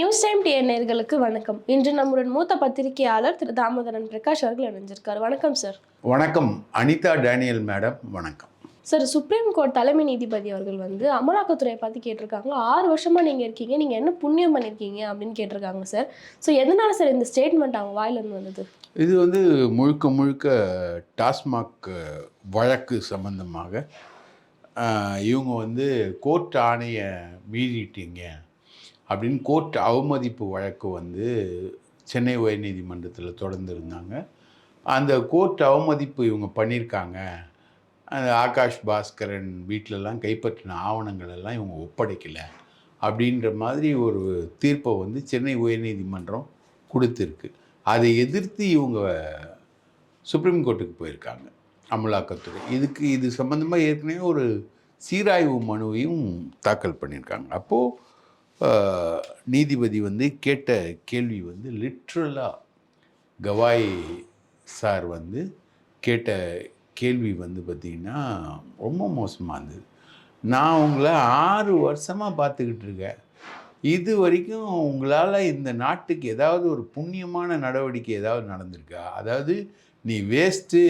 News time TN நேர்களுக்கு வணக்கம். இன்று நம்முடன் மூத்த பத்திரிகையாளர் திரு தாமோதரன் பிரகாஷ் அவர்கள் இணைஞ்சிருக்காரு. வணக்கம் சார் வணக்கம். அனிதா டேனியல் மேடம் வணக்கம். சார் சுப்ரீம் கோர்ட் தலைமை நீதிபதி அவர்கள் வந்து அமலாக்கத்துறையை பார்த்து கேட்டிருக்காங்க. ஆறு வருஷமா நீங்க இருக்கீங்க. நீங்க என்ன புண்ணியம் பண்ணிருக்கீங்க அப்படின்னு கேட்டிருக்காங்க சார் ஸோ எதனால சார் இந்த ஸ்டேட்மெண்ட் அவங்க வாயிலிருந்து வந்தது? இது வந்து முழுக்க முழுக்க டாஸ்மாக் வழக்கு சம்பந்தமாக. இவங்க வந்து கோர்ட் ஆணையை மீறிட்டீங்க. அப்படின்னு கோர்ட் அவமதிப்பு வழக்கு வந்து சென்னை உயர்நீதிமன்றத்தில் தொடர்ந்துருந்தாங்க. அந்த கோர்ட் அவமதிப்பு இவங்க பண்ணியிருக்காங்க அந்த ஆகாஷ் பாஸ்கரன் வீட்டிலலாம் கைப்பற்றின ஆவணங்கள் எல்லாம் இவங்க ஒப்படைக்கலை அப்படின்ற மாதிரி ஒரு தீர்ப்பை வந்து சென்னை உயர்நீதிமன்றம் கொடுத்துருக்கு. அதை எதிர்த்து இவங்க சுப்ரீம் கோர்ட்டுக்கு போயிருக்காங்க அமலாக்கத்துறை. இதுக்கு இது சம்மந்தமாக ஏற்கனவே ஒரு சீராய்வு மனுவையும் தாக்கல் பண்ணியிருக்காங்க. அப்போது நீதிபதி வந்து கேட்ட கேள்வி வந்து லிட்ரலாக கவாய் சார் வந்து கேட்ட கேள்வி வந்து பார்த்திங்கன்னா ரொம்ப மோசமாக இருந்தது. நான் உங்களை ஆறு வருஷமாக பார்த்துக்கிட்டு இருக்கேன். இது வரைக்கும் உங்களால் இந்த நாட்டுக்கு ஏதாவது ஒரு புண்ணியமான நடவடிக்கை ஏதாவது நடந்திருக்கா? அதாவது நீ வேஸ்ட்டு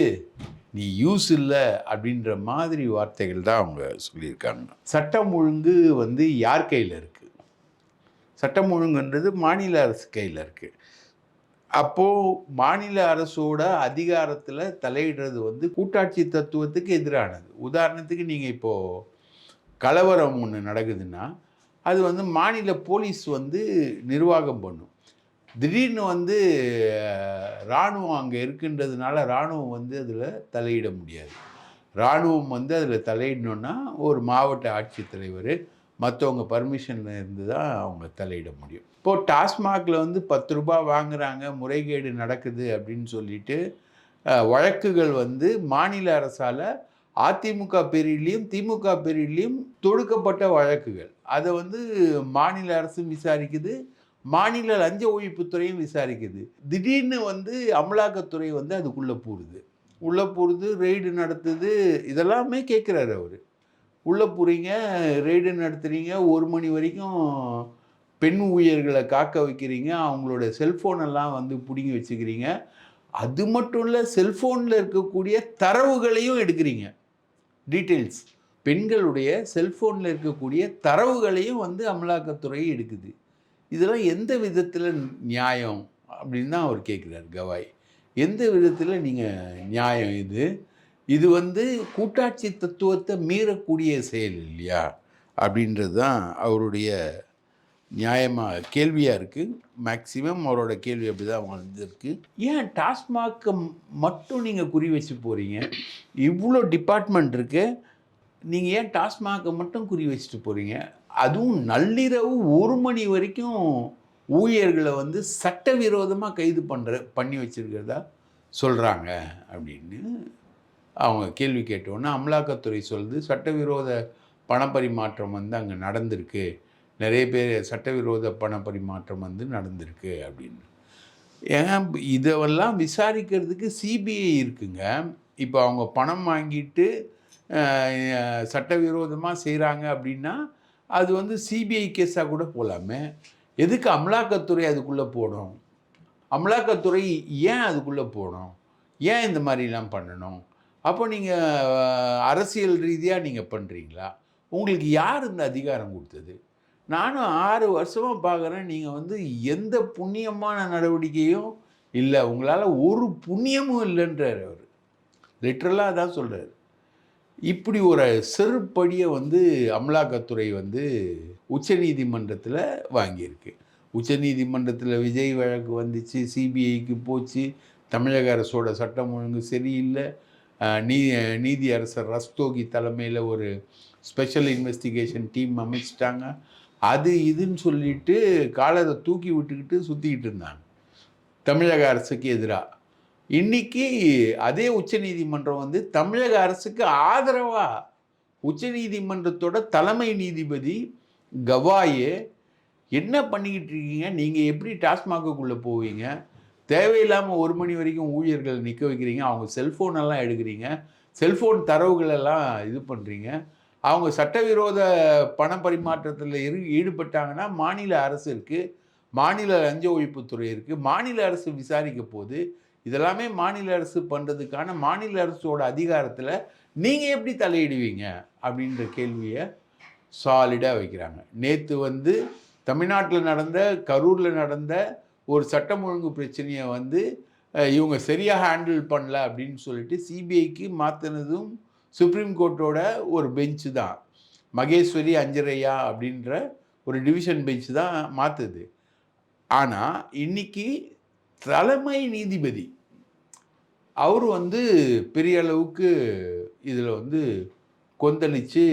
நீ யூஸ் இல்லை அப்படின்ற மாதிரி வார்த்தைகள் தான் அவங்க சொல்லியிருக்காங்க. சட்டம் ஒழுங்கு வந்து யார் கையில் இருக்குது சட்டம் ஒழுங்குன்றது மாநில அரசு கையில் இருக்குது அப்போது மாநில அரசோட அதிகாரத்தில் தலையிடுறது வந்து கூட்டாட்சி தத்துவத்துக்கு எதிரானது. உதாரணத்துக்கு நீங்கள் இப்போது கலவரம் ஒன்று நடக்குதுன்னா அது வந்து மாநில போலீஸ் வந்து நிர்வாகம் பண்ணும். திடீர்னு வந்து இராணுவம் அங்கே இருக்குன்றதுனால இராணுவம் வந்து அதில் தலையிட முடியாது. இராணுவம் வந்து அதில் தலையிடணுன்னா ஒரு மாவட்ட ஆட்சித்தலைவர் மற்றவங்க பர்மிஷன் இருந்து தான் அவங்க தலையிட முடியும். இப்போது டாஸ்மாகில் வந்து பத்து ரூபா வாங்குகிறாங்க முறைகேடு நடக்குது அப்படின்னு சொல்லிட்டு வழக்குகள் வந்து மாநில அரசால் அதிமுக பிரிவிலையும் திமுக பிரிவிலையும் தொடுக்கப்பட்ட வழக்குகள். அதை வந்து மாநில அரசும் விசாரிக்குது மாநில லஞ்ச ஒழிப்புத்துறையும் விசாரிக்குது. திடீர்னு வந்து அமலாக்கத்துறை வந்து அதுக்குள்ளே போடுது. உள்ளே போகிறது ரெய்டு நடத்துது இதெல்லாமே கேட்குறாரு அவர். உள்ளே போகிறீங்க ரெய்டு நடத்துகிறீங்க ஒரு மணி வரைக்கும் பெண் ஊழியர்களை காக்க வைக்கிறீங்க அவங்களோட செல்ஃபோனெல்லாம் வந்து பிடுங்கி வச்சுக்கிறீங்க. அது மட்டும் இல்லை செல்ஃபோனில் இருக்கக்கூடிய தரவுகளையும் எடுக்கிறீங்க. டீட்டெயில்ஸ் பெண்களுடைய செல்ஃபோனில் இருக்கக்கூடிய தரவுகளையும் வந்து அமலாக்கத்துறை எடுக்குது. இதெல்லாம் எந்த விதத்தில் நியாயம்? அப்படின்னு தான் அவர் கேட்குறார் கவாய். எந்த விதத்தில் நீங்கள் நியாயம் இது? இது வந்து கூட்டாட்சி தத்துவத்தை மீறக்கூடிய செயல் இல்லையா? அப்படின்றது தான் அவருடைய நியாயமாக கேள்வியாக இருக்குது மேக்சிமம் அவரோட கேள்வி அப்படி தான் வந்திருக்கு. ஏன் டாஸ்மாகை மட்டும் நீங்கள் குறி வச்சு போகிறீங்க இவ்வளோ டிபார்ட்மெண்ட் இருக்கு. நீங்கள் ஏன் டாஸ்மாகை மட்டும் குறி வச்சுட்டு போகிறீங்க அதுவும் நள்ளிரவு ஒரு மணி வரைக்கும் ஊழியர்களை வந்து சட்டவிரோதமாக கைது பண்ணுற பண்ணி வச்சிருக்கிறதா சொல்கிறாங்க அப்படின்னு அவங்க கேள்வி கேட்டோன்னே அமலாக்கத்துறை சொல்லுது சட்டவிரோத பணப்பரிமாற்றம் வந்து அங்கே நடந்திருக்கு. நிறைய பேர் சட்டவிரோத பணப்பரிமாற்றம் வந்து நடந்திருக்கு அப்படின்னு. ஏன்? இதெல்லாம் விசாரிக்கிறதுக்கு சிபிஐ இருக்குங்க. இப்போ அவங்க பணம் வாங்கிட்டு சட்டவிரோதமாக செய்கிறாங்க அப்படின்னா அது வந்து சிபிஐ கேஸாக கூட போகலாமே எதுக்கு அமலாக்கத்துறை அதுக்குள்ளே போடும் அமலாக்கத்துறை ஏன் அதுக்குள்ளே போகணும்? ஏன் இந்த மாதிரிலாம் பண்ணணும்? அப்போ நீங்கள் அரசியல் ரீதியாக நீங்கள் பண்ணுறீங்களா உங்களுக்கு யார் இந்த அதிகாரம் கொடுத்தது? நானும் ஆறு வருஷமாக பார்க்குறேன் நீங்கள் வந்து எந்த புண்ணியமான நடவடிக்கையும் இல்லை. உங்களால் ஒரு புண்ணியமும் இல்லைன்றார் அவர். லிட்ரலாக தான் சொல்கிறார் இப்படி ஒரு செருப்படியை வந்து அமலாக்கத்துறை வந்து உச்சநீதிமன்றத்தில் வாங்கியிருக்கு. உச்சநீதிமன்றத்தில் விஜய் வழக்கு வந்துச்சு சிபிஐக்கு போச்சு தமிழக அரசோட சட்டம் ஒழுங்கு சரியில்லை நீ நீதியரசர் ரஸ்தோகி தலைமையில் ஒரு ஸ்பெஷல் இன்வெஸ்டிகேஷன் டீம் அமைச்சிட்டாங்க. அது இதுன்னு சொல்லிட்டு காலத்தை தூக்கி விட்டுக்கிட்டு சுற்றிக்கிட்டு இருந்தாங்க. தமிழக அரசுக்கு எதிராக இன்னைக்கு அதே உச்சநீதிமன்றம் வந்து தமிழக அரசுக்கு ஆதரவாக உச்சநீதிமன்றத்தோட தலைமை நீதிபதி கவாயே என்ன பண்ணிக்கிட்டு இருக்கீங்க? நீங்கள் எப்படி டாஸ்மாகுக்குள்ளே போவீங்க? தேவையில்லாமல் ஒரு மணி வரைக்கும் ஊழியர்களை நிற்க வைக்கிறீங்க. அவங்க செல்ஃபோனெல்லாம் எடுக்கிறீங்க. செல்ஃபோன் தரவுகளெல்லாம் இது பண்ணுறீங்க அவங்க சட்டவிரோத பண பரிமாற்றத்தில் இரு ஈடுபட்டாங்கன்னா மாநில அரசு இருக்குது மாநில லஞ்ச ஒழிப்புத்துறை இருக்குது மாநில அரசு விசாரிக்க போது இதெல்லாமே மாநில அரசு பண்ணுறதுக்கான மாநில அரசோட அதிகாரத்தில் நீங்கள் எப்படி தலையிடுவீங்க? அப்படின்ற கேள்வியை சாலிடாக வைக்கிறாங்க. நேற்று வந்து தமிழ்நாட்டில் நடந்த கரூரில் நடந்த ஒரு சட்டம் ஒழுங்கு பிரச்சனையை வந்து இவங்க சரியாக ஹேண்டில் பண்ணல அப்படின்னு சொல்லிட்டு சிபிஐக்கு மாற்றினதும் சுப்ரீம் கோர்ட்டோட ஒரு பெஞ்சு தான். மகேஸ்வரி அஞ்சரையா அப்படின்ற ஒரு டிவிஷன் பெஞ்ச் தான் மாற்றுது ஆனால் இன்னைக்கு தலைமை நீதிபதி அவர் வந்து பெரிய அளவுக்கு இதில் வந்து கொந்தளித்து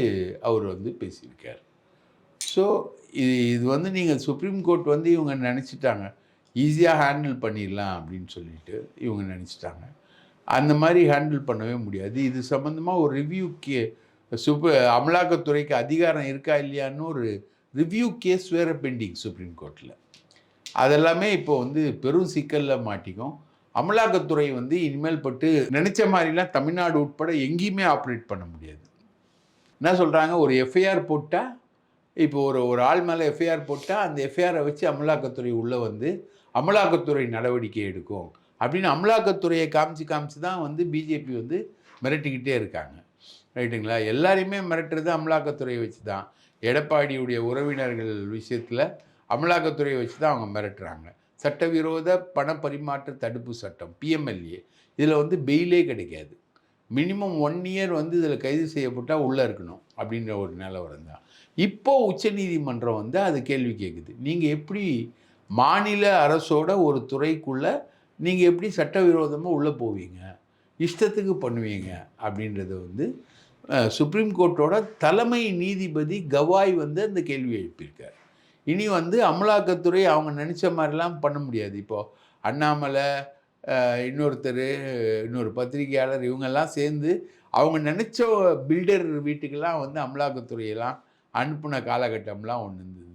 அவர் வந்து பேசியிருக்கார். ஸோ இது இது வந்து நீங்கள் சுப்ரீம் கோர்ட் வந்து இவங்க நினச்சிட்டாங்க. ஈஸியாக ஹேண்டில் பண்ணிடலாம் அப்படின்னு சொல்லிட்டு இவங்க நினச்சிட்டாங்க. அந்த மாதிரி ஹேண்டில் பண்ணவே முடியாது. இது சம்மந்தமாக ஒரு ரிவ்யூ கே சுப்ப அமலாக்கத்துறைக்கு அதிகாரம் இருக்கா இல்லையான்னு ஒரு ரிவ்யூ கேஸ் வேறு பெண்டிங் சுப்ரீம் கோர்ட்டில் அதெல்லாமே இப்போ வந்து பெரும் சிக்கலில் மாட்டிக்கும். அமலாக்கத்துறை வந்து இனிமேல் பட்டு நினச்ச மாதிரிலாம் தமிழ்நாடு உட்பட எங்கேயுமே ஆப்ரேட் பண்ண முடியாது. என்ன சொல்கிறாங்க ஒரு எஃப்ஐஆர் போட்டால் இப்போ ஒரு ஒரு ஆள் மேலே எஃப்ஐஆர் போட்டால் அந்த எஃப்ஐஆரை வச்சு அமலாக்கத்துறை உள்ளே வந்து அமலாக்கத்துறை நடவடிக்கை எடுக்கும் அப்படின்னு அமலாக்கத்துறையை காமிச்சு காமிச்சு தான் வந்து பிஜேபி வந்து மிரட்டிக்கிட்டே இருக்காங்க. ரைட்டுங்களா? எல்லாரையுமே மிரட்டுறது அமலாக்கத்துறையை வச்சு தான். எடப்பாடியுடைய உறவினர்கள் விஷயத்தில் அமலாக்கத்துறையை வச்சு தான் அவங்க மிரட்டுறாங்க. சட்டவிரோத பண பரிமாற்ற தடுப்பு சட்டம் பிஎம்எல்ஏ இதில் வந்து பெயிலே கிடைக்காது. மினிமம் ஒன் இயர் வந்து இதில் கைது செய்யப்பட்டால் உள்ளே இருக்கணும் அப்படின்ற ஒரு நிலவரம் தான். இப்போது உச்சநீதிமன்றம் வந்து அது கேள்வி கேட்குது நீங்கள் எப்படி மாநில அரசோட ஒரு துறைக்குள்ளே நீங்கள் எப்படி சட்டவிரோதமாக உள்ளே போவீங்க? இஷ்டத்துக்கு பண்ணுவீங்க அப்படின்றத வந்து சுப்ரீம் கோர்ட்டோட தலைமை நீதிபதி கவாய் வந்து அந்த கேள்வி எழுப்பியிருக்கார். இனி வந்து அமலாக்கத்துறை அவங்க நினச்ச மாதிரிலாம் பண்ண முடியாது. இப்போது அண்ணாமலை இன்னொருத்தர் இன்னொரு பத்திரிகையாளர் இவங்கெல்லாம் சேர்ந்து அவங்க நினச்ச பில்டர் வீட்டுக்கெல்லாம் வந்து அமலாக்கத்துறையெல்லாம் அனுப்புன காலகட்டம்லாம் ஒன்று இருந்தது.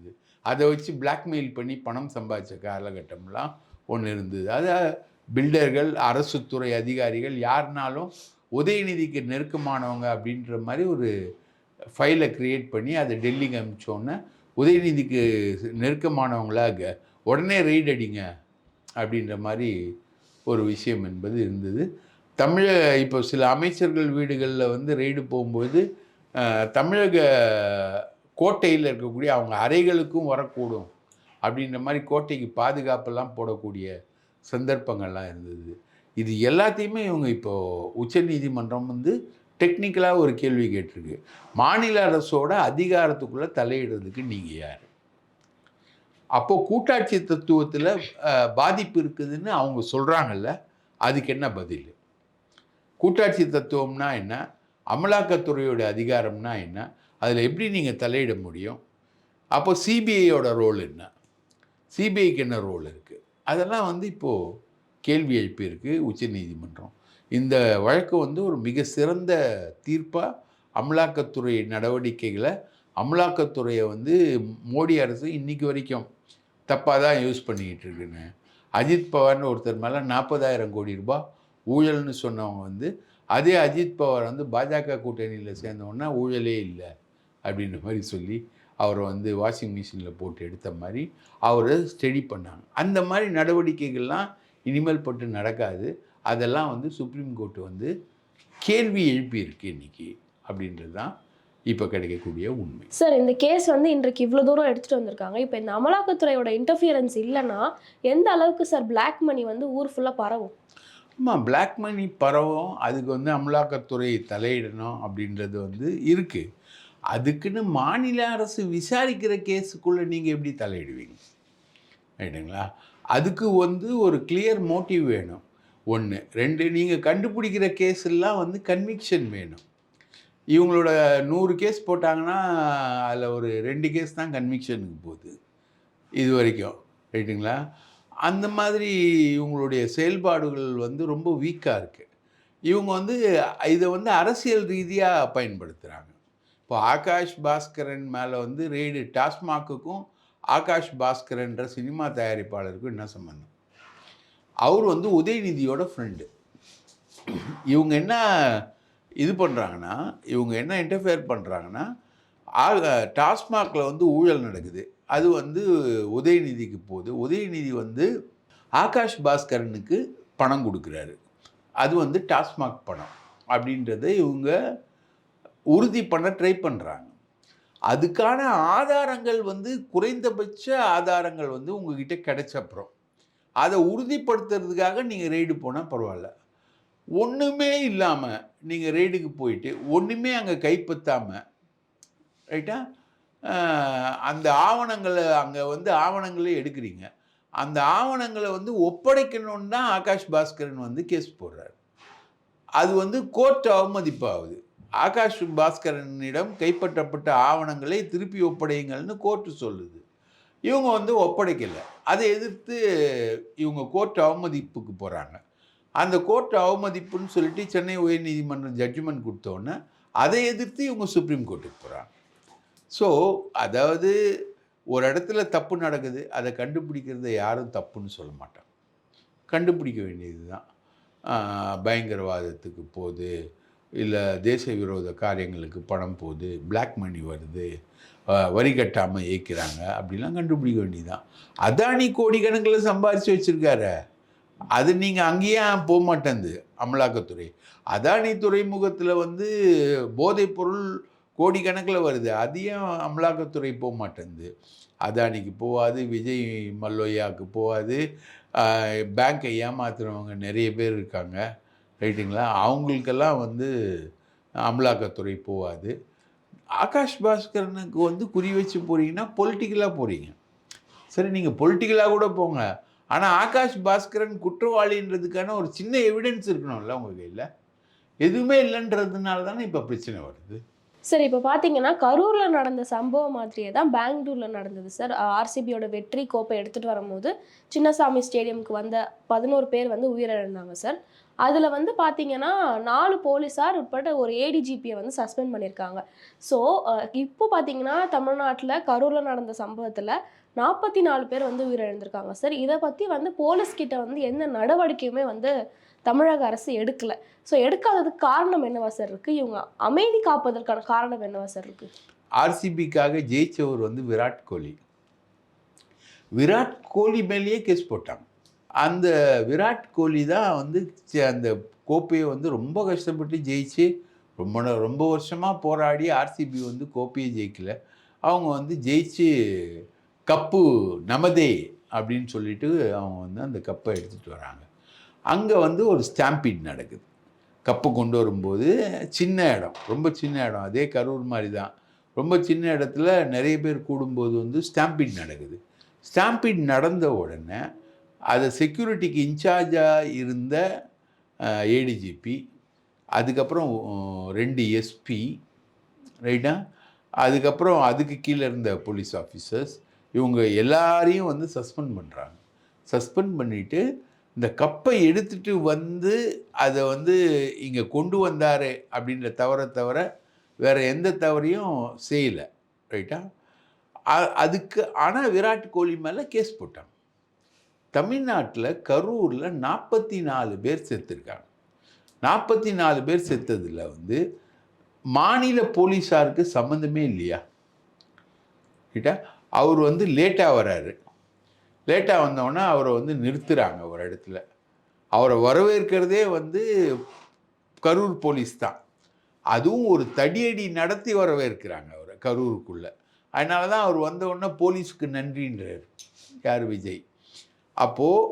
அதை வச்சு பிளாக்மெயில் பண்ணி பணம் சம்பாதிச்ச காலகட்டம்லாம் ஒன்று இருந்தது. அதை பில்டர்கள் அரசு துறை அதிகாரிகள் யாருனாலும் உதயநிதிக்கு நெருக்கமானவங்க அப்படின்ற மாதிரி ஒரு ஃபைலை க்ரியேட் பண்ணி அதை டெல்லிக்கு அமிச்சோன்னே உதயநிதிக்கு நெருக்கமானவங்களாக உடனே ரெய்ட் அடிங்க அப்படின்ற மாதிரி ஒரு விஷயம் என்பது இருந்தது. தமிழ இப்போ சில அமைச்சர்கள் வீடுகளில் வந்து ரெய்டு போகும்போது தமிழக கோட்டையில் இருக்கக்கூடிய அவங்க அறைகளுக்கும் வரக்கூடும் அப்படின்ற மாதிரி கோட்டைக்கு பாதுகாப்பெல்லாம் போடக்கூடிய சந்தர்ப்பங்கள்லாம் இருந்தது. இது எல்லாத்தையுமே இவங்க இப்போது உச்சநீதிமன்றம் வந்து டெக்னிக்கலாக ஒரு கேள்வி கேட்டிருக்கு. மாநில அரசோட அதிகாரத்துக்குள்ளே தலையிடுறதுக்கு நீங்கள் யார்? அப்போது கூட்டாட்சி தத்துவத்தில் பாதிப்பு இருக்குதுன்னு அவங்க சொல்கிறாங்கல்ல அதுக்கு என்ன பதில்? கூட்டாட்சி தத்துவம்னா என்ன? அமலாக்கத்துறையோட அதிகாரம்னா என்ன? அதில் எப்படி நீங்கள் தலையிட முடியும்? அப்போ சிபிஐயோட ரோல் என்ன? சிபிஐக்கு என்ன ரோல் இருக்குது அதெல்லாம் வந்து இப்போது கேள்வி எழுப்பியிருக்கு உச்சநீதிமன்றம். இந்த வழக்கு வந்து ஒரு மிக சிறந்த தீர்ப்பாக அமலாக்கத்துறை நடவடிக்கைகளை அமலாக்கத்துறையை வந்து மோடி அரசு இன்றைக்கி வரைக்கும் தப்பாக தான் யூஸ் பண்ணிக்கிட்டு இருக்குன்னு. அஜித் பவார்னு ஒருத்தர் மேலே நாற்பதாயிரம் கோடி ரூபாய் ஊழல்னு சொன்னவங்க வந்து அதே அஜித் பவார் வந்து பாஜக கூட்டணியில் சேர்ந்தவொன்னே ஊழலே இல்லை. அப்படின்ற மாதிரி சொல்லி அவரை வந்து வாஷிங் மிஷினில் போட்டு எடுத்த மாதிரி அவரை ஸ்டடி பண்ணாங்க. அந்த மாதிரி நடவடிக்கைகள்லாம் இனிமேல் பட்டு நடக்காது. அதெல்லாம் வந்து சுப்ரீம் கோர்ட் வந்து கேள்வி எழுப்பியிருக்கு இன்னைக்கு அப்படின்றது தான் இப்போ கிடைக்கக்கூடிய உண்மை. சார் இந்த கேஸ் வந்து இன்றைக்கு இவ்வளோ தூரம் எடுத்துட்டு வந்திருக்காங்க. இப்போ இந்த அமலாக்கத்துறையோட இன்டர்ஃபியரன்ஸ் இல்லைன்னா எந்த அளவுக்கு சார் Black மணி வந்து ஊர் ஃபுல்லாக பரவும்? ஆமாம் பிளாக் மணி பரவும். அதுக்கு வந்து அமலாக்கத்துறை தலையிடணும் அப்படின்றது வந்து இருக்குது அதுக்குன்னு மாநில அரசு விசாரிக்கிற கேஸுக்குள்ளே நீங்கள் எப்படி தலையிடுவீங்க? ரைட்டுங்களா அதுக்கு வந்து ஒரு கிளியர் மோட்டிவ் வேணும். ஒன்று ரெண்டு நீங்கள் கண்டுபிடிக்கிற கேஸ் எல்லாம் வந்து கன்விக்ஷன் வேணும். இவங்களோட நூறு கேஸ் போட்டாங்கன்னா அதில் ஒரு ரெண்டு கேஸ் தான் கன்விக்ஷனுக்கு போகுது. இது வரைக்கும். ரைட்டுங்களா அந்த மாதிரி இவங்களுடைய செயல்பாடுகள் வந்து ரொம்ப வீக்காக இருக்குது இவங்க வந்து இதை வந்து அரசியல் ரீதியாக பயன்படுத்துகிறாங்க இப்போ ஆகாஷ் பாஸ்கரன் மேலே வந்து ரெய்டு டாஸ்மாக்குக்கும் ஆகாஷ் பாஸ்கரன்ற சினிமா தயாரிப்பாளருக்கும் என்ன சம்பந்தம்? அவர் வந்து உதயநிதியோட ஃப்ரெண்டு இவங்க என்ன இது பண்ணுறாங்கன்னா இவங்க என்ன இன்டர்ஃபியர் பண்ணுறாங்கன்னா டாஸ்மாகில் வந்து ஊழல் நடக்குது. அது வந்து உதயநிதிக்கு போகுது. உதயநிதி வந்து ஆகாஷ் பாஸ்கரனுக்கு பணம் கொடுக்குறாரு. அது வந்து டாஸ்மாக் பணம் அப்படின்றத இவங்க உறுதி பண்ண ட்ரை பண்ணுறாங்க அதுக்கான ஆதாரங்கள் வந்து குறைந்தபட்ச ஆதாரங்கள் வந்து உங்ககிட்ட கிடைச்ச அப்புறம். அதை உறுதிப்படுத்துறதுக்காக நீங்கள் ரெய்டு போனால் பரவாயில்ல. ஒன்றுமே இல்லாமல் நீங்கள் ரெய்டுக்கு போயிட்டு ஒன்றுமே அங்கே கைப்பற்றாமல் ரைட்டா அந்த ஆவணங்களை அங்கே வந்து ஆவணங்களே எடுக்கிறீங்க. அந்த ஆவணங்களை வந்து ஒப்படைக்கணும்னு தான் ஆகாஷ் பாஸ்கரன் வந்து கேஸ் போடுறார். அது வந்து கோர்ட் அவமதிப்பாகுது. ஆகாஷ் பாஸ்கரனிடம் கைப்பற்றப்பட்ட ஆவணங்களை திருப்பி ஒப்படையுங்கள்னு கோர்ட்டு சொல்லுது. இவங்க வந்து ஒப்படைக்கலை. அதை எதிர்த்து இவங்க கோர்ட் அவமதிப்புக்கு போகிறாங்க அந்த கோர்ட் அவமதிப்புன்னு சொல்லிட்டு சென்னை உயர்நீதிமன்றம் ஜட்ஜ்மெண்ட் கொடுத்தோன்னே அதை எதிர்த்து இவங்க சுப்ரீம் கோர்ட்டுக்கு போகிறாங்க ஸோ அதாவது ஒரு இடத்துல தப்பு நடக்குது அதை கண்டுபிடிக்கிறத யாரும் தப்புன்னு சொல்ல மாட்டாங்க. கண்டுபிடிக்க வேண்டியது தான் பயங்கரவாதத்துக்கு போகுது. இல்லை தேச விரோத காரியங்களுக்கு பணம் போகுது பிளாக் மணி வருது வரி கட்டாமல் இயக்கிறாங்க அப்படிலாம் கண்டுபிடிக்க வேண்டியதுதான். அதானி கோடிக்கணக்கில் சம்பாரித்து வச்சுருக்காரு. அது நீங்கள் அங்கேயே போக மாட்டேங்குது அமலாக்கத்துறை. அதானி துறைமுகத்தில் வந்து போதைப் பொருள் கோடிக்கணக்கில் வருது அதையும் அமலாக்கத்துறை போக மாட்டேங்குது அதானிக்கு போகாது விஜய் மல்லோயாவுக்கு போகாது பேங்க்கை ஏமாத்துறவங்க நிறைய பேர் இருக்காங்க. ரைட்டுங்களா அவங்களுக்கெல்லாம் வந்து அமலாக்கத்துறை போகாது. ஆகாஷ் பாஸ்கரனுக்கு வந்து குறி வச்சு போகிறீங்கன்னா பொலிட்டிக்கலாக போகிறீங்க சரி நீங்கள் பொலிட்டிக்கலாக கூட போங்க. ஆனால் ஆகாஷ் பாஸ்கரன் குற்றவாளின்றதுக்கான ஒரு சின்ன எவிடன்ஸ் இருக்கணும்ல உங்கள் கையில்? எதுவுமே இல்லைன்றதுனால தானே இப்போ பிரச்சனை வருது? சார் இப்போ பார்த்தீங்கன்னா கரூரில் நடந்த சம்பவம் மாதிரியே தான் பெங்களூரில் நடந்தது சார் ஆர்சிபியோட வெற்றி கோப்பை எடுத்துகிட்டு வரும்போது சின்னசாமி ஸ்டேடியம்க்கு வந்த பதினோரு பேர் வந்து உயிரிழந்தாங்க சார் அதில் வந்து பார்த்தீங்கன்னா நாலு போலீஸார் உட்பட ஒரு ஏடிஜிபியை வந்து சஸ்பெண்ட் பண்ணியிருக்காங்க ஸோ இப்போ பார்த்தீங்கன்னா தமிழ்நாட்டில் கரூரில் நடந்த சம்பவத்தில் நாற்பத்தி நாலு பேர் வந்து உயிரிழந்திருக்காங்க. சார் இதை பற்றி வந்து போலீஸ் கிட்ட வந்து எந்த நடவடிக்கையுமே வந்து தமிழக அரசு எடுக்கலை. ஸோ எடுக்காததுக்கு காரணம் என்னவா சார் இருக்குது இவங்க அமைதி காப்பதற்கான காரணம் என்னவா சார் இருக்குது ஆர்சிபிக்காக ஜெயிச்சவர் வந்து விராட் கோலி. விராட் கோலி மேலேயே கேஸ் போட்டாங்க. அந்த விராட் கோலி தான் வந்து அந்த கோப்பையை வந்து ரொம்ப கஷ்டப்பட்டு ஜெயிச்சு ரொம்ப ரொம்ப வருஷமாக போராடி ஆர்சிபி வந்து கோப்பையை ஜெயிக்கல. அவங்க வந்து ஜெயிச்சு கப்பு நமதே அப்படின்னு சொல்லிட்டு அவங்க வந்து அந்த கப்பை எடுத்துகிட்டு வராங்க. அங்கே வந்து ஒரு ஸ்டாம்பீட் நடக்குது. கப்பு கொண்டு வரும்போது சின்ன இடம் ரொம்ப சின்ன இடம். அதே கரூர் மாதிரி தான். ரொம்ப சின்ன இடத்துல நிறைய பேர் கூடும்போது வந்து ஸ்டாம்பீட் நடக்குது. ஸ்டாம்பீட் நடந்த உடனே அதை செக்யூரிட்டிக்கு இன்சார்ஜாக இருந்த ஏடிஜிபி அதுக்கப்புறம் ரெண்டு எஸ்பி ரைட்டா அதுக்கப்புறம் அதுக்கு கீழே இருந்த போலீஸ் ஆஃபீஸர்ஸ் இவங்க எல்லாரையும் வந்து சஸ்பெண்ட் பண்ணுறாங்க சஸ்பெண்ட் பண்ணிவிட்டு இந்த கப்பை எடுத்துட்டு வந்து அதை வந்து இங்கே கொண்டு வந்தார் அப்படின்ற தவறை தவிர வேறு எந்த தவறையும் செய்யலை ரைட்டா அதுக்கு ஆனால் விராட் கோலி மேலே கேஸ் போட்டாங்க. தமிழ்நாட்டில் கரூரில் நாற்பத்தி நாலு பேர் செத்துருக்காங்க. நாற்பத்தி நாலு பேர் செத்ததில் வந்து மாநில போலீஸாருக்கு சம்மந்தமே இல்லையா? ரைட்டா அவர் வந்து லேட்டாக வராரு. லேட்டாக வந்தோடனே அவரை வந்து நிறுத்துகிறாங்க ஒரு இடத்துல. அவரை வரவேற்கிறதே வந்து கரூர் போலீஸ் தான். அதுவும் ஒரு தடியடி நடத்தி வரவேற்கிறாங்க அவரை கரூருக்குள்ளே. அதனால தான் அவர் வந்த உடனே போலீஸுக்கு நன்றின்றார். யார் விஜய்? அப்போது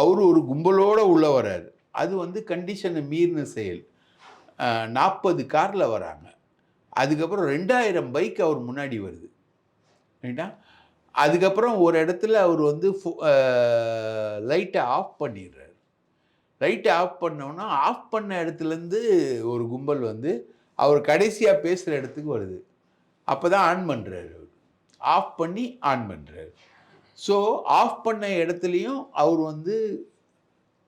அவர் ஒரு கும்பலோடு உள்ளே வர்றார். அது வந்து கண்டிஷனை மீறின செயல். நாற்பது காரில் வராங்க. அதுக்கப்புறம் ரெண்டாயிரம் பைக் அவர் முன்னாடி வருது. ரைட்டா அதுக்கப்புறம் ஒரு இடத்துல அவர் வந்து லைட்டை ஆஃப் பண்ணிடுறாரு. லைட்டை ஆஃப் பண்ணோன்னா ஆஃப் பண்ண இடத்துலேருந்து ஒரு கும்பல் வந்து அவர் கடைசியாக பேசுகிற இடத்துக்கு வருது. அப்போ தான் ஆன் பண்ணுறாரு அவர். ஆஃப் பண்ணி ஆன் பண்ணுறாரு ஸோ ஆஃப் பண்ண இடத்துலையும் அவர் வந்து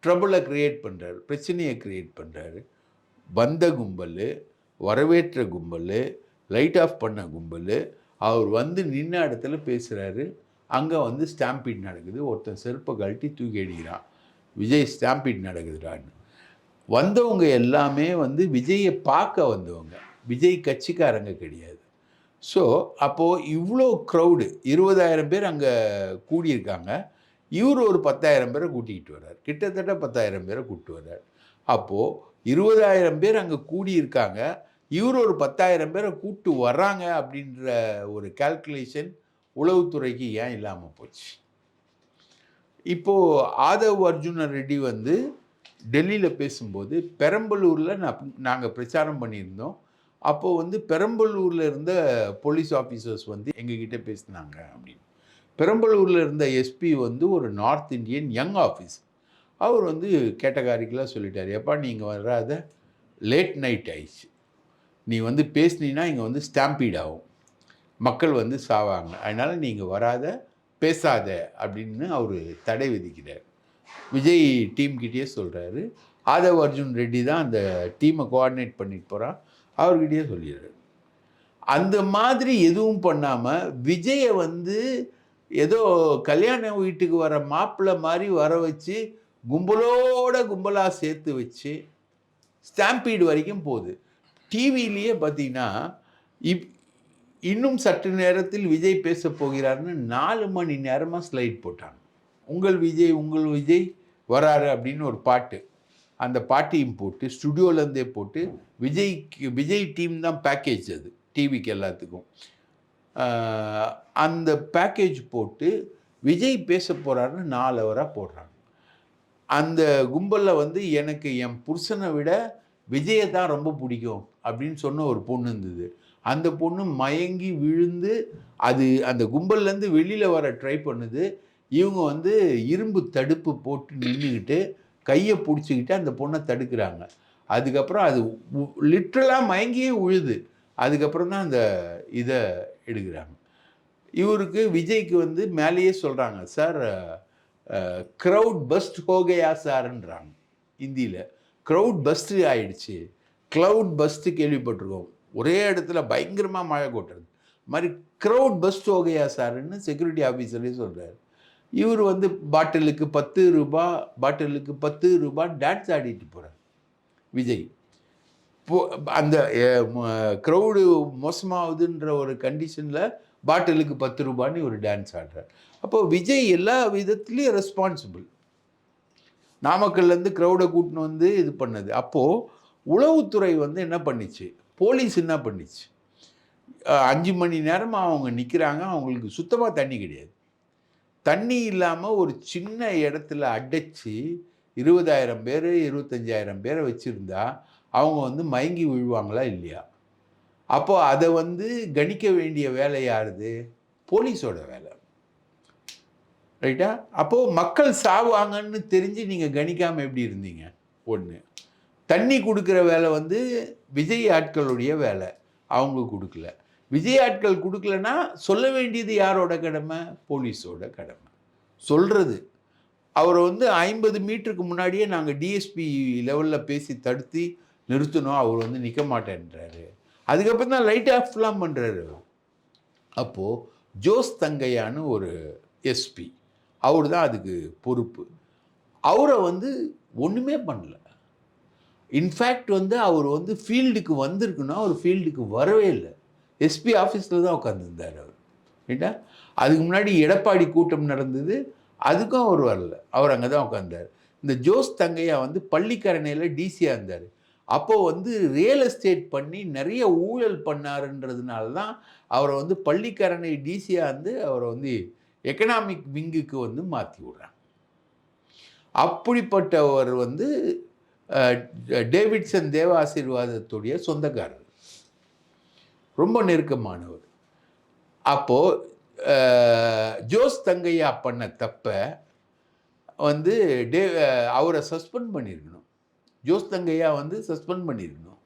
ட்ரபுளை க்ரியேட் பண்ணுறாரு பிரச்சனையை க்ரியேட் பண்ணுறாரு வந்த கும்பல் வரவேற்ற கும்பல் லைட் ஆஃப் பண்ண கும்பல் அவர் வந்து நின்ன இடத்துல பேசுகிறாரு அங்கே வந்து ஸ்டாம்பீட் நடக்குது. ஒருத்தன் செருப்பை கழட்டி தூக்கி அடிக்கிறான் விஜய் ஸ்டாம்பீட் நடக்குதுடான்னு. வந்தவங்க எல்லாமே வந்து விஜயை பார்க்க வந்தவங்க. விஜய் கட்சிக்காரங்க கிடையாது. ஸோ அப்போது இவ்வளோ க்ரௌடு இருபதாயிரம் பேர் அங்கே கூடியிருக்காங்க. இவர் ஒரு பத்தாயிரம் பேரை கூட்டிகிட்டு வர்றார். கிட்டத்தட்ட பத்தாயிரம் பேரை கூப்பிட்டு வர்றார். அப்போது இருபதாயிரம் பேர் அங்கே கூடியிருக்காங்க. இவர் ஒரு பத்தாயிரம் பேரை கூப்பிட்டு வர்றாங்க அப்படின்ற ஒரு கால்குலேஷன் உளவுத்துறைக்கு ஏன் இல்லாமல் போச்சு? இப்போது ஆதவ் அர்ஜுன ரெட்டி வந்து டெல்லியில் பேசும்போது பெரம்பலூரில் நான் நாங்கள் பிரச்சாரம் பண்ணியிருந்தோம். அப்போது வந்து பெரம்பலூரில் இருந்த போலீஸ் ஆஃபீஸர்ஸ் வந்து எங்ககிட்ட பேசினாங்க அப்படின்னு. பெரம்பலூரில் இருந்த எஸ்பி வந்து ஒரு நார்த் இந்தியன் யங் ஆஃபீஸ் அவர் வந்து கேட்டகாரிக்கலாக சொல்லிட்டார் எப்பா நீங்கள் வராத லேட் நைட் ஆயிடுச்சு. நீ வந்து பேசுனீன்னா இங்கே வந்து ஸ்டாம்பீட் ஆகும். மக்கள் வந்து சாவாங்க. அதனால் நீங்கள் வராத பேசாத அப்படின்னு அவர் தடை விதிக்கிறார். விஜய் டீம்கிட்டயே சொல்கிறாரு ஆதவ் அர்ஜுன் ரெட்டி தான் அந்த டீமை கோஆர்டினேட் பண்ணிட்டு போகிறான் அவர்கிட்டயே சொல்லிடுறாரு அந்த மாதிரி எதுவும் பண்ணாமல் விஜயை வந்து ஏதோ கல்யாண வீட்டுக்கு வர மாப்பிள்ளை மாதிரி வர வச்சு கும்பலோட கும்பலாக சேர்த்து வச்சு ஸ்டாம்பீடு வரைக்கும் போகுது. டிவிலேயே பார்த்தீங்கன்னா இப் இன்னும் சற்று நேரத்தில் விஜய் பேச போகிறார்னு நாலு மணி நேரமாக ஸ்லைட் போட்டாங்க. உங்கள் விஜய் உங்கள் விஜய் வராரு அப்படின்னு ஒரு பாட்டு. அந்த பாட்டியும் போட்டு ஸ்டுடியோலேருந்தே போட்டு விஜய்க்கு விஜய் டீம் தான் பேக்கேஜ் அது டிவிக்கு எல்லாத்துக்கும். அந்த பேக்கேஜ் போட்டு விஜய் பேச போகிறாருன்னு நாலு ஹவராக போடுறாங்க. அந்த கும்பலில் வந்து எனக்கு என் புருஷனை விட விஜயை தான் ரொம்ப பிடிக்கும் அப்படின்னு சொன்ன ஒரு பொண்ணு இருந்தது. அந்த பொண்ணு மயங்கி விழுந்து அது அந்த கும்பல்லேருந்து வெளியில் வர ட்ரை பண்ணுது. இவங்க வந்து இரும்பு தடுப்பு போட்டு நின்றுக்கிட்டு கையை பிடிச்சிக்கிட்டு அந்த பொண்ணை தடுக்கிறாங்க. அதுக்கப்புறம் அது லிட்ரலாக மயங்கியே உழுது. அதுக்கப்புறம் தான் அந்த இதை எடுக்கிறாங்க. இவருக்கு விஜய்க்கு வந்து மேலேயே சொல்கிறாங்க சார் க்ரௌட் பஸ்ட் ஹோகையா சார்ன்றாங்க ஹிந்தியில் க்ரௌட் பஸ்ட்டு ஆயிடுச்சு. க்ளவுட் பஸ்ட்டு கேள்விப்பட்டிருக்கோம். ஒரே இடத்துல பயங்கரமாக மழை கொட்டுறது. மாதிரி க்ரௌட் பஸ்ட் ஹோகையா சார்ன்னு செக்யூரிட்டி ஆஃபீஸர்லேயே சொல்கிறார் இவர் வந்து பாட்டிலுக்கு பத்து ரூபா பாட்டிலுக்கு பத்து ரூபா டான்ஸ் ஆடிட்டு போகிறார் விஜய். போ அந்த க்ரௌடு மோசமாகுதுன்ற ஒரு கண்டிஷனில் பாட்டிலுக்கு பத்து ரூபான்னு ஒரு டான்ஸ் ஆடுறார். அப்போ விஜய் எல்லா விதத்துலேயும் ரெஸ்பான்சிபிள் நாமக்கல்லேருந்து க்ரௌடை கூட்டின்னு வந்து இது பண்ணது. அப்போது உளவுத்துறை வந்து என்ன பண்ணிச்சு? போலீஸ் என்ன பண்ணிச்சு? அஞ்சு மணி நேரமாக அவங்க நிற்கிறாங்க அவங்களுக்கு சுத்தமாக தண்ணி கிடையாது. தண்ணி இல்லாமல் ஒரு சின்ன இடத்துல அடைச்சி இருபதாயிரம் பேர் இருபத்தஞ்சாயிரம் பேரை வச்சுருந்தா அவங்க வந்து மயங்கி விழுவாங்களா இல்லையா? அப்போது அதை வந்து கணிக்க வேண்டிய வேலை யாருது? போலீஸோட வேலை. ரைட்டா? அப்போது மக்கள் சாவாங்கன்னு தெரிஞ்சு நீங்கள் கணிக்காமல் எப்படி இருந்தீங்க? ஒன்று தண்ணி கொடுக்குற வேலை வந்து விஜய் ஆட்களுடைய வேலை. அவங்க கொடுக்கல. விஜய் ஆட்கள் கொடுக்கலன்னா சொல்ல வேண்டியது யாரோட கடமை? போலீஸோட கடமை. சொல்கிறது அவரை வந்து ஐம்பது மீட்டருக்கு முன்னாடியே நாங்கள் டிஎஸ்பி லெவலில் பேசி தடுத்து நிறுத்தினோம் அவர் வந்து நிற்க மாட்டேன்றாரு. அதுக்கப்புறம் தான் லைட் ஆஃப்லாம் பண்ணுறாரு அப்போது ஜோஸ் தங்கையான்னு ஒரு எஸ்பி அவர் தான் அதுக்கு பொறுப்பு. அவரை வந்து ஒன்றுமே பண்ணல. இன்ஃபேக்ட் வந்து அவர் வந்து ஃபீல்டுக்கு வந்திருக்குன்னா அவர் ஃபீல்டுக்கு வரவே இல்லை. எஸ்பி ஆஃபீஸில் தான் உட்காந்துருந்தார் அவர். ரைட்டா அதுக்கு முன்னாடி எடப்பாடி கூட்டம் நடந்தது அதுக்கும் அவர் வரல. அவர் அங்கே தான் உட்காந்தார் இந்த ஜோஸ் தங்கையா வந்து பள்ளிக்கரணையில் டிசியாக இருந்தார். அப்போது வந்து ரியல் எஸ்டேட் பண்ணி நிறைய ஊழல் பண்ணாருன்றதுனால தான் அவரை வந்து பள்ளிக்கரணை டிசியாக வந்து அவரை வந்து எக்கனாமிக் விங்குக்கு வந்து மாற்றி விடுறாங்க. அப்படிப்பட்டவர் வந்து டேவிட்சன் தேவ ஆசீர்வாதத்துடைய சொந்தக்காரர். ரொம்ப நெருக்கமானவர். அப்போது ஜோஸ் தங்கையா பண்ண தப்பை வந்து டே அவரை சஸ்பெண்ட் பண்ணியிருக்கணும் ஜோஸ் தங்கையா வந்து சஸ்பெண்ட் பண்ணியிருக்கணும்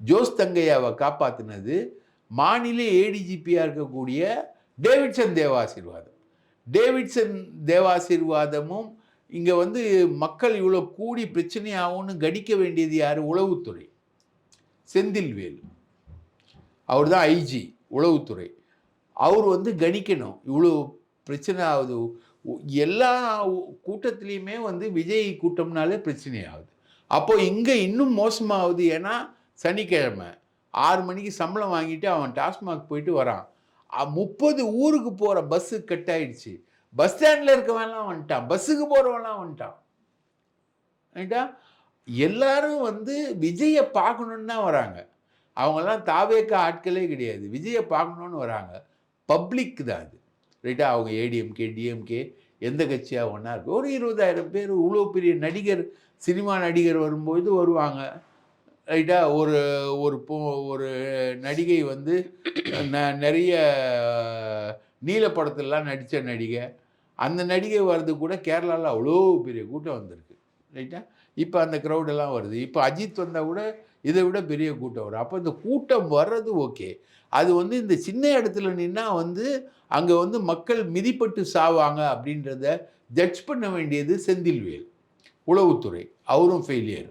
ஜோஸ் தங்கையாவை காப்பாற்றினது மாநில ஏடிஜிபியாக இருக்கக்கூடிய டேவிட்சன் தேவாசீர்வாதம். டேவிட்சன் தேவாசீர்வாதமும் இங்கே வந்து மக்கள் இவ்வளோ கூடி பிரச்சனையாகும்னு கணிக்க வேண்டியது யார்? உளவுத்துறை. செந்தில்வேலு. அவர் தான் ஐஜி உளவுத்துறை. அவர் வந்து கணிக்கணும். இவ்வளோ பிரச்சனை ஆகுது. எல்லா உ- கூட்டத்துலேயுமே வந்து விஜய் கூட்டம்னாலே பிரச்சனை ஆகுது அப்போது இங்கே இன்னும் மோசமாகுது ஏன்னா சனிக்கிழமை ஆறு மணிக்கு சம்பளம் வாங்கிட்டு அவன் டாஸ்மாக் போயிட்டு வரான். முப்பது ஊருக்கு போகிற பஸ்ஸு கட் ஆயிடுச்சு. பஸ் ஸ்டாண்டில் இருக்கவன்லாம் வந்துட்டான். பஸ்ஸுக்கு போகிறவன்லாம் வந்துட்டான். ரைட்டா எல்லாரும் வந்து விஜயை பார்க்கணுன்னு தான் வராங்க. அவங்கெல்லாம் தாவேக்க ஆட்களே கிடையாது. விஜயை பார்க்கணுன்னு வராங்க. பப்ளிக் தான் அது. ரைட்டா? அவங்க ஏடிஎம்கே டிஎம்கே எந்த கட்சியாக ஒன்றா இருக்குது ஒரு இருபதாயிரம் பேர் இவ்வளோ பெரிய நடிகர் சினிமா நடிகர் வரும்போது வருவாங்க. ரைட்டா? ஒரு ஒரு பொ ஒரு நடிகை வந்து ந நிறைய நீல படத்திலலாம் நடித்த நடிகை. அந்த நடிகை வர்றது கூட கேரளாவில் அவ்வளோ பெரிய கூட்டம் வந்திருக்கு. ரைட்டா? இப்போ அந்த க்ரௌடெல்லாம் வருது. இப்போ அஜித் வந்தால் கூட இதை விட பெரிய கூட்டம் வரும். அப்போ இந்த கூட்டம் வர்றது ஓகே. அது வந்து இந்த சின்ன இடத்துல நின்னா வந்து அங்கே வந்து மக்கள் மிதிப்பட்டு சாவாங்க அப்படின்றத ஜட்ஜ் பண்ண வேண்டியது செந்தில்வேல் உளவுத்துறை. அவரும் ஃபெயிலியர்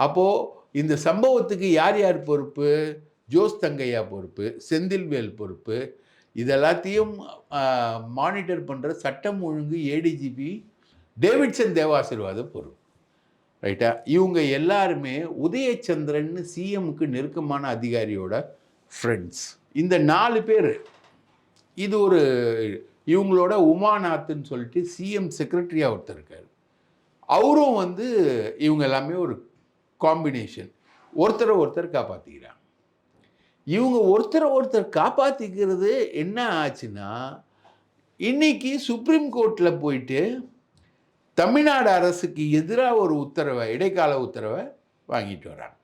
அப்போது இந்த சம்பவத்துக்கு யார் யார் பொறுப்பு? ஜோஸ் தங்கையா பொறுப்பு செந்தில்வேல் பொறுப்பு. இதெல்லாத்தையும் மானிட்டர் பண்ணுற சட்டம் ஒழுங்கு ஏடிஜிபி டேவிட்சன் தேவாசிர்வாத பொறுப்பு. ரைட்டா? இவங்க எல்லாருமே உதயச்சந்திரன் சிஎம்க்கு நெருக்கமான அதிகாரியோட ஃப்ரெண்ட்ஸ் இந்த நாலு பேர். இது ஒரு இவங்களோட உமாநாத்துன்னு சொல்லிட்டு சிஎம் செக்ரட்டரியாக ஒருத்தர் இருக்கார். அவரும் வந்து இவங்க எல்லாமே ஒரு காம்பினேஷன் ஒருத்தரை ஒருத்தர் காப்பாற்றிக்கிறாங்க இவங்க ஒருத்தரை ஒருத்தர் காப்பாற்றிக்கிறது என்ன ஆச்சுன்னா இன்றைக்கி சுப்ரீம் கோர்ட்டில் போயிட்டு தமிழ்நாடு அரசுக்கு எதிராக ஒரு உத்தரவை இடைக்கால உத்தரவை வாங்கிட்டு வராங்க.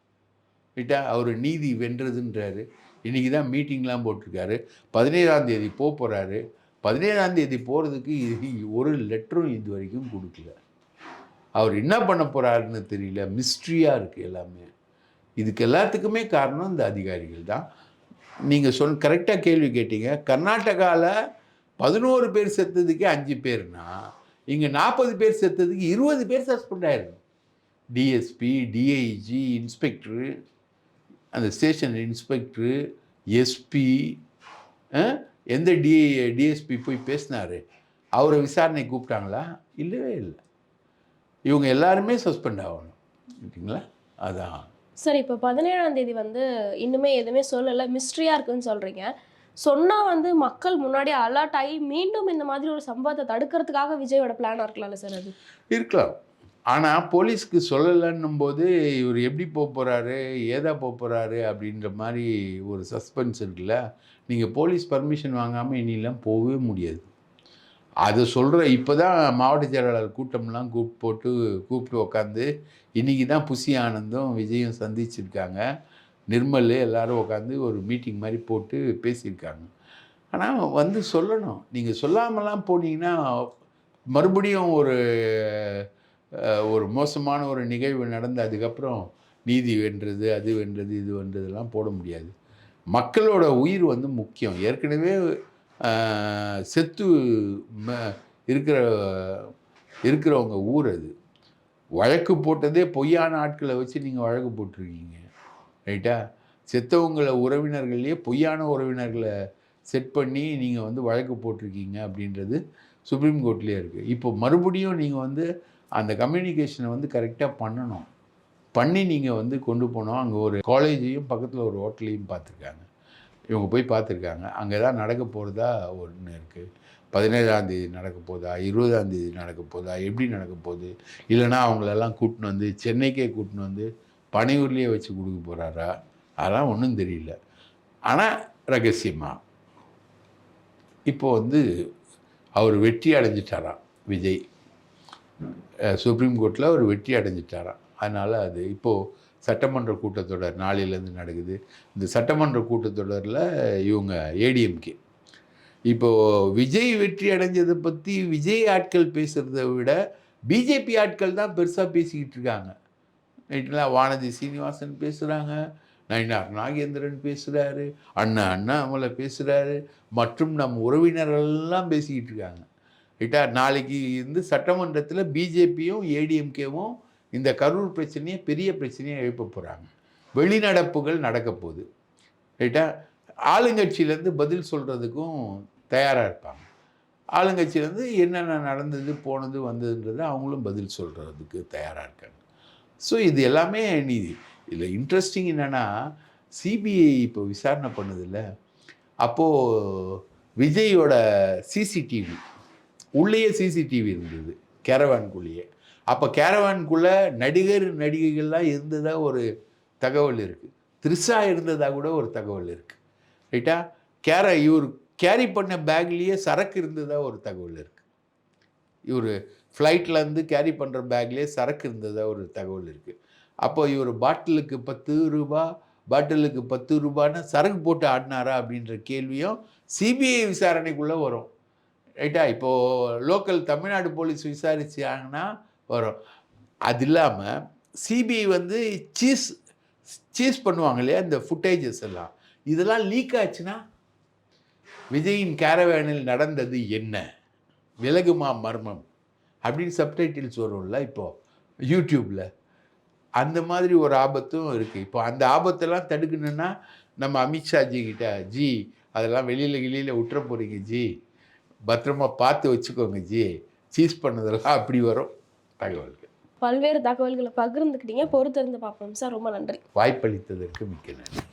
ரைட்டா? அவர் நீதி வென்றதுன்றாரு. இன்றைக்கி தான் மீட்டிங்லாம் போட்டிருக்காரு. பதினேழாம் தேதி போக போகிறாரு பதினேழாம் தேதி போகிறதுக்கு ஒரு லெட்டரும் இது வரைக்கும் கொடுக்கல. அவர் என்ன பண்ண போகிறாருன்னு தெரியல. மிஸ்ட்ரியாக இருக்குது எல்லாமே. இதுக்கு எல்லாத்துக்குமே காரணம் இந்த அதிகாரிகள் தான். நீங்கள் சொல் கரெக்டாக கேள்வி கேட்டீங்க. கர்நாடகாவில் பதினோரு பேர் செத்ததுக்கே அஞ்சு பேர்னா? இங்கே நாற்பது பேர் செத்ததுக்கு இருபது பேர் சஸ்பெண்ட் ஆயிருக்கு டிஎஸ்பி டிஐஜி இன்ஸ்பெக்டரு அந்த ஸ்டேஷன் இன்ஸ்பெக்டரு எஸ்பி எந்த டி டிஎஸ்பி போய் பேசினாரு? அவரை விசாரணை கூப்பிட்டாங்களா? இல்லவே இல்லை. இவங்க எல்லாருமே சஸ்பெண்ட் ஆகணும். ஓகேங்களா அதான். சார் இப்போ பதினேழாம் தேதி வந்து இன்னுமே எதுவுமே சொல்லலை. மிஸ்ட்ரியாக இருக்குன்னு சொல்கிறீங்க சொன்னால் வந்து மக்கள் முன்னாடி அலர்ட் ஆகி மீண்டும் இந்த மாதிரி ஒரு சம்பவத்தை தடுக்கிறதுக்காக விஜயோட பிளானாக இருக்கலாம்ல சார் அது? இருக்கலாம். ஆனால் போலீஸ்க்கு சொல்லலைன்னும் போது இவர் எப்படி போக போகிறாரு ஏதா போக போகிறாரு அப்படின்ற மாதிரி ஒரு சஸ்பென்ஸ் இருக்குல்ல. நீங்கள் போலீஸ் பர்மிஷன் வாங்காமல் இனிலாம் போகவே முடியாது. அதை சொல்கிற இப்போ தான் மாவட்ட செயலாளர் கூட்டம்லாம் கூப்பிட்டு போட்டு கூப்பிட்டு உக்காந்து இன்றைக்கி தான் புசி ஆனந்தும் விஜயும் சந்திச்சிருக்காங்க. நிர்மல் எல்லாரும் உட்காந்து ஒரு மீட்டிங் மாதிரி போட்டு பேசியிருக்காங்க. ஆனால் வந்து சொல்லணும். நீங்கள் சொல்லாமலாம் போனீங்கன்னா மறுபடியும் ஒரு ஒரு மோசமான ஒரு நிகழ்வு நடந்து அதுக்கப்புறம் நீதி வென்றது அது வென்றது இது வென்றதெல்லாம் போட முடியாது. மக்களோட உயிர் வந்து முக்கியம். ஏற்கனவே செத்து ம- இருக்கிற இருக்கிறவங்க ஊர் அது. வழக்கு போட்டதே பொய்யான ஆட்களை வச்சு நீங்கள் வழக்கு போட்டிருக்கீங்க. ரைட்டா? செத்தவங்களை உறவினர்கள்லேயே பொய்யான உறவினர்களை செட் பண்ணி நீங்கள் வந்து வழக்கு போட்டிருக்கீங்க அப்படின்றது சுப்ரீம் கோர்ட்லேயே இருக்குது இப்போ மறுபடியும் நீங்கள் வந்து அந்த கம்யூனிகேஷனை வந்து கரெக்டாக பண்ணணும். பண்ணி நீங்கள் வந்து கொண்டு போனோம். அங்கே ஒரு காலேஜையும் பக்கத்தில் ஒரு ஹோட்டலையும் பார்த்துருக்காங்க. இவங்க போய் பார்த்துருக்காங்க. அங்கே தான் நடக்க போகிறதா ஒன்று இருக்குது பதினேழாம் தேதி நடக்க போதா? இருபதாம் தேதி நடக்க போதா? எப்படி நடக்க போகுது? இல்லைன்னா அவங்களெல்லாம் கூட்டின்னு வந்து சென்னைக்கே கூட்டின்னு வந்து பனையூர்லேயே வச்சு கொடுக்க போகிறாரா அதெல்லாம் ஒன்றும் தெரியல. ஆனால் ரகசியமாக இப்போ வந்து அவர் வெற்றி அடைஞ்சிட்டாராம் விஜய். சுப்ரீம் கோர்ட்டில் அவர் வெற்றி அடைஞ்சிட்டாராம். அதனால் அது இப்போது சட்டமன்ற கூட்டத்தொடர் நாளையிலேருந்து நடக்குது. இந்த சட்டமன்ற கூட்டத்தொடரில் இவங்க ஏடிஎம்கே. இப்போது விஜய் வெற்றி அடைஞ்சதை பற்றி விஜய் ஆட்கள் பேசுகிறத விட பிஜேபி ஆட்கள் தான் பெருசாக பேசிக்கிட்டு இருக்காங்க. ரைட்டுங்களா வானதி சீனிவாசன் பேசுகிறாங்க நயினார் நாகேந்திரன் பேசுகிறாரு அண்ணா அண்ணாமலை பேசுகிறாரு மற்றும் நம் உறவினரெல்லாம் பேசிக்கிட்டு இருக்காங்க. ரைட்டா? நாளைக்கு வந்து சட்டமன்றத்தில் பிஜேபியும் ஏடிஎம்கேவும் இந்த கரூர் பிரச்சனையை பெரிய பிரச்சனையை எழுப்ப போகிறாங்க வெளிநடப்புகள் நடக்க போகுது. ரைட்டா? ஆளுங்கட்சியிலேருந்து பதில் சொல்கிறதுக்கும் தயாராக இருப்பாங்க. ஆளுங்கட்சியிலேருந்து என்னென்ன நடந்தது போனது வந்ததுன்றது அவங்களும் பதில் சொல்கிறதுக்கு தயாராக இருக்காங்க. ஸோ இது எல்லாமே நீதி. இதில் இன்ட்ரெஸ்டிங் என்னென்னா சிபிஐ இப்போ விசாரணை பண்ணுதில்ல. அப்போது விஜயோட சிசிடிவி உள்ளேயே சிசிடிவி இருந்தது கேரவான்குள்ளேயே. அப்போ கேரவான்குள்ளே நடிகர் நடிகைகள்லாம் இருந்ததா ஒரு தகவல் இருக்குது த்ரிஷா இருந்ததாக கூட ஒரு தகவல் இருக்குது ரைட்டா கேர இவர் கேரி பண்ண பேக்லேயே சரக்கு இருந்ததா ஒரு தகவல் இருக்குது இவர் ஃப்ளைட்லேருந்து கேரி பண்ணுற பேக்லேயே சரக்கு இருந்ததா ஒரு தகவல் இருக்குது அப்போ இவர் பாட்டிலுக்கு பத்து ரூபா பாட்டிலுக்கு பத்து ரூபான்னு சரக்கு போட்டு ஆடினாரா அப்படின்ற கேள்வியும் சிபிஐ விசாரணைக்குள்ளே வரும். ரைட்டா இப்போது லோக்கல் தமிழ்நாடு போலீஸ் விசாரிச்சாங்கன்னா வரும். அது இல்லாமல் சிபிஐ வந்து சீஸ் சீஸ் பண்ணுவாங்க இல்லையா? இந்த ஃபுட்டேஜஸ் எல்லாம். இதெல்லாம் லீக் ஆச்சுன்னா விஜயின் கேரவேனில் நடந்தது என்ன? விலகுமா மர்மம்? அப்படின்னு சப்டைட்டில்ஸ் வரும்ல இப்போது யூடியூப்பில் அந்த மாதிரி ஒரு ஆபத்தும் இருக்குது இப்போ அந்த ஆபத்தெல்லாம் தடுக்கணுன்னா நம்ம அமித்ஷாஜி கிட்ட ஜி அதெல்லாம் வெளியில் வெளியில் விட்டுற போகிறீங்க ஜி. பத்திரமா பார்த்து வச்சுக்கோங்க ஜி. சீஸ் பண்ணதெல்லாம் அப்படி வரும். தகவல்கள். பல்வேறு தகவல்களை பகிர்ந்துக்கிட்டீங்க. பொறுத்திருந்து பார்ப்போம். சார் ரொம்ப நன்றி. வாய்ப்பளித்ததற்கு மிக்க நன்றி.